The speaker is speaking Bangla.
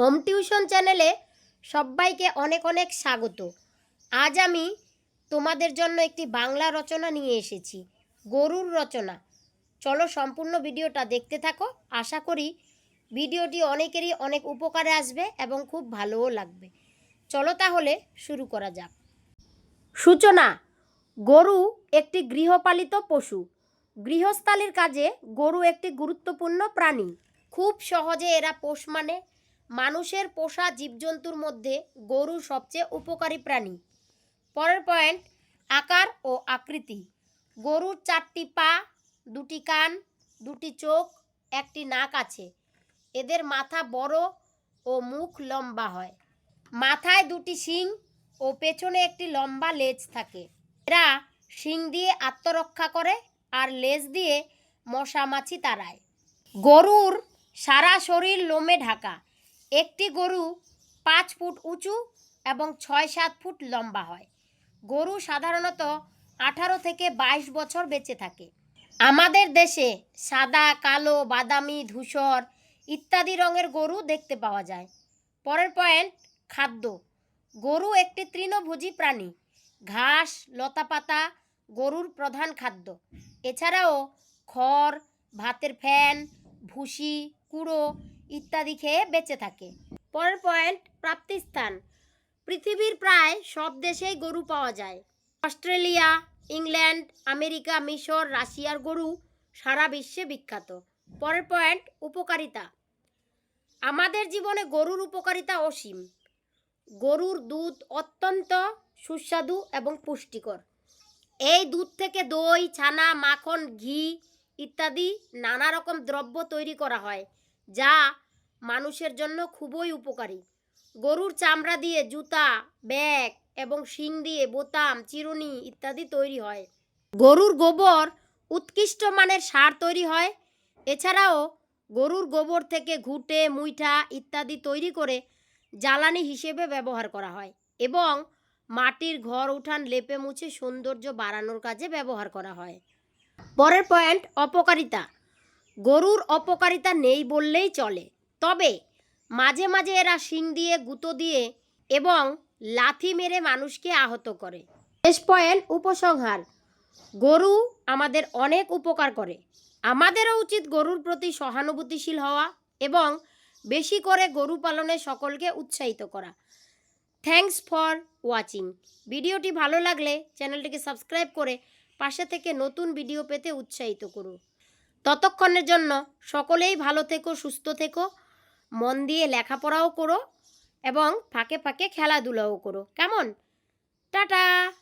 হোম টিউশন চ্যানেলে সবাইকে অনেক অনেক স্বাগত। আজ আমি তোমাদের জন্য একটি বাংলা রচনা নিয়ে এসেছি, গরুর রচনা। চলো সম্পূর্ণ ভিডিওটা দেখতে থাকো। আশা করি ভিডিওটি অনেকেরই অনেক উপকারে আসবে এবং খুব ভালোও লাগবে। চলো তাহলে শুরু করা যাক। সূচনা, গরু একটি গৃহপালিত পশু। গৃহস্থালির কাজে গরু একটি গুরুত্বপূর্ণ প্রাণী। খুব সহজে এরা পোষ মানে মানুষের পোষা জীবজন্তুর মধ্যে গরু সবচেয়ে উপকারী প্রাণী। পরের পয়েন্ট আকার ও আকৃতি। গরুর চারটি পা, দুটি কান, দুটি চোখ, একটি নাক আছে। এদের মাথা বড় ও মুখ লম্বা হয়। মাথায় দুটি শিং ও পেছনে একটি লম্বা লেজ থাকে। এরা শিং দিয়ে আত্মরক্ষা করে আর লেজ দিয়ে মশা মাছি তাড়ায়। গরুর সারা শরীর লোমে ঢাকা। একটি গরু পাঁচ ফুট উঁচু এবং ছয় সাত ফুট লম্বা হয়। গরু সাধারণত আঠারো থেকে বাইশ বছর বেঁচে থাকে। আমাদের দেশে সাদা, কালো, বাদামি, ধূসর ইত্যাদি রঙের গরু দেখতে পাওয়া যায়। পরের পয়েন্ট, খাদ্য। গরু একটি তৃণভোজী প্রাণী। ঘাস, লতাপাতা গরুর প্রধান খাদ্য। এছাড়াও খড়, ভাতের ফ্যান, ভুসি, কুড়ো ইত্যাদি খেয়ে বেঁচে থাকে। পরের পয়েন্ট, প্রাপ্তিস্থান। পৃথিবীর প্রায় সব দেশেই গরু পাওয়া যায়। অস্ট্রেলিয়া, ইংল্যান্ড, আমেরিকা, মিশর, রাশিয়ার গরু সারা বিশ্বে বিখ্যাত। পরের পয়েন্ট, উপকারিতা। আমাদের জীবনে গরুর উপকারিতা অসীম। গরুর দুধ অত্যন্ত সুস্বাদু এবং পুষ্টিকর। এই দুধ থেকে দই, ছানা, মাখন, ঘি ইত্যাদি নানা রকম দ্রব্য তৈরি করা হয়। যা মানুষের জন্য খুবই উপকারী। গরুর চামড়া দিয়ে জুতা, ব্যাগ এবং শিং দিয়ে বোতাম, চিরুনি ইত্যাদি তৈরি হয়। গরুর গোবর উৎকৃষ্ট মানের সার তৈরি হয়। এছাড়াও গরুর গোবর থেকে ঘুঁটে, মুইঠা ইত্যাদি তৈরি করে জ্বালানি হিসেবে ব্যবহার করা হয় এবং মাটির ঘর উঠান লেপে মুছে সৌন্দর্য বাড়ানোর কাজে ব্যবহার করা হয়। পরের পয়েন্ট অপকারিতা। গরুর অপকারিতা নেই বললেই চলে। তবে মাঝে মাঝে এরা শিং দিয়ে, গুঁতো দিয়ে এবং লাথি মেরে মানুষকে আহত করে। শেষ পয়েন্ট, উপসংহার। গরু আমাদের অনেক উপকার করে। আমাদেরও উচিত গরুর প্রতি সহানুভূতিশীল হওয়া এবং বেশি করে গরু পালনে সকলকে উৎসাহিত করা। Thanks for watching. ভিডিওটি ভালো লাগলে চ্যানেলটিকে সাবস্ক্রাইব করে পাশে থেকে নতুন ভিডিও পেতে উৎসাহিত করুন। ততক্ষণের জন্য সকলেই ভালো থেকো, সুস্থ থেকো, মন দিয়ে লেখাপড়াও করো এবং ফাঁকে ফাঁকে খেলাধুলাও করো। কেমন? টাটা!